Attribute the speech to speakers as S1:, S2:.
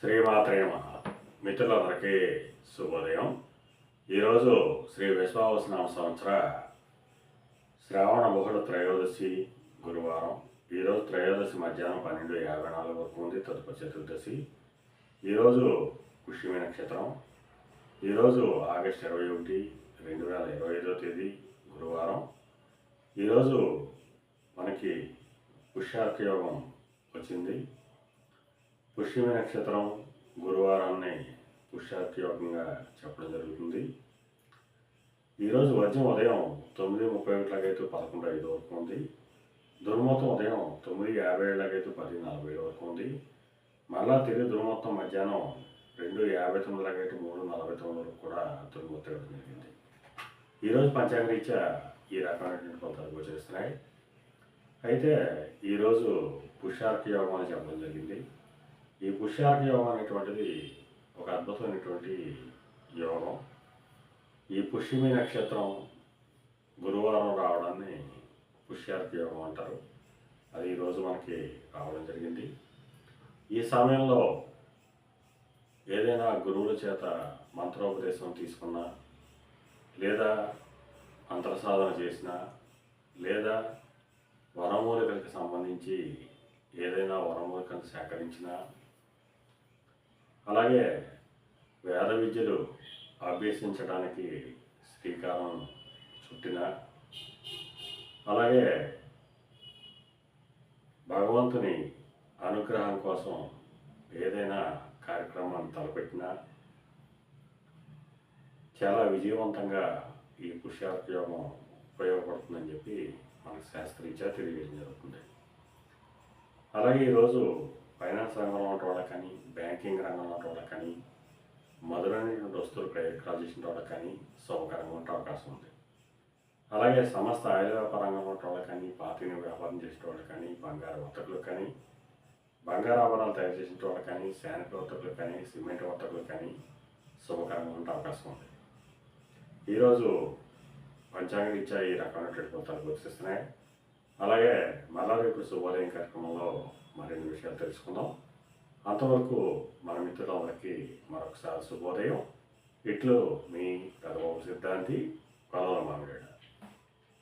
S1: శ్రీమాత్రే నమ. మిత్రులందరికీ శుభోదయం. ఈరోజు శ్రీ విశ్వావసనామ సంవత్సర శ్రావణ బహుళ త్రయోదశి గురువారం. ఈరోజు త్రయోదశి మధ్యాహ్నం పన్నెండు యాభై నాలుగు వరకు ఉంది తదుపరి చతుర్దశి. ఈరోజు పుష్యమి నక్షత్రం. ఈరోజు ఆగస్టు ఇరవై ఒకటి రెండు వేల ఇరవై ఐదో తేదీ గురువారం. ఈరోజు మనకి పుష్యార్థ యోగం వచ్చింది. పుష్యమి నక్షత్రం గురువారాన్ని పుష్యార్క యోగంగా చెప్పడం జరుగుతుంది. ఈరోజు వర్జం ఉదయం తొమ్మిది ముప్పై ఒకటిలాగైతే పదకొండు ఐదు వరకు ఉంది. దుర్మూతం ఉదయం తొమ్మిది యాభై ఏళ్ళకైతే పది నలభై ఏడు వరకు ఉంది. మళ్ళా తిరిగి దుర్మూతం మధ్యాహ్నం రెండు యాభై తొమ్మిదిలాగైతే మూడు నలభై తొమ్మిది వరకు కూడా దుర్మూతం ఇవ్వడం జరిగింది. ఈరోజు పంచాంగరీత్యా ఈ రకమైనటువంటి ఫలితాలు గోచరిస్తున్నాయి. అయితే ఈరోజు పుష్యార్క యోగం అని చెప్పడం జరిగింది. ఈ యోగం అనేటువంటిది ఒక అద్భుతమైనటువంటి యోగం. ఈ పుష్యమి నక్షత్రం గురువారం రావడాన్ని పుష్యార్క యోగం అంటారు. అది ఈరోజు మనకి రావడం జరిగింది. ఈ సమయంలో ఏదైనా గురువుల చేత మంత్రోపదేశం తీసుకున్నా లేదా మంత్రసాధన చేసినా లేదా వనమూలికలకు సంబంధించి ఏదైనా వనమూలికను సేకరించినా అలాగే వేద విద్యలు అభ్యసించడానికి శ్రీకారం చుట్టిన అలాగే భగవంతుని అనుగ్రహం కోసం ఏదైనా కార్యక్రమాన్ని తలపెట్టినా చాలా విజయవంతంగా ఈ పుష్యార్క ఉపయోగపడుతుందని చెప్పి మనకు శాస్త్రీత్యా తెలియజేయడం జరుగుతుంది. అలాగే ఈరోజు ఫైనాన్స్ రంగంలో ఉన్న వాళ్ళకి కానీ బ్యాంకింగ్ రంగంలో ఉన్న వాళ్ళకి కానీ మధురైనటువంటి వస్తువులు కాల్ చేసిన వాళ్ళకి కానీ సౌకర్యంగా ఉండే అవకాశం ఉంది. అలాగే సమస్త ఆయుధ వ్యాపార ఉన్న వాళ్ళకి కానీ పాతిని వ్యాపారం చేసిన వాళ్ళకి కానీ బంగారు వర్తకులకు కానీ బంగారు ఆభరణాలు తయారు చేసిన వాళ్ళకి కానీ శానిటరీ వర్తకులకు కానీ సిమెంట్ వర్తకులకు కానీ శుభకరంగా ఉండే అవకాశం ఉంది. ఈరోజు పంచాంగ రీత్యా ఈ రకమైనటువంటి ఫలితాలు గుర్తిస్తున్నాయి. అలాగే మళ్ళా రేపు శుభోదయం కార్యక్రమంలో మరిన్ని విషయాలు తెలుసుకుందాం. అంతవరకు మన మిత్రులందరికీ మరొకసారి శుభోదయం. ఇట్లు మీ రఘువంశ సిద్ధాంతి కొలవ మామిడాడు.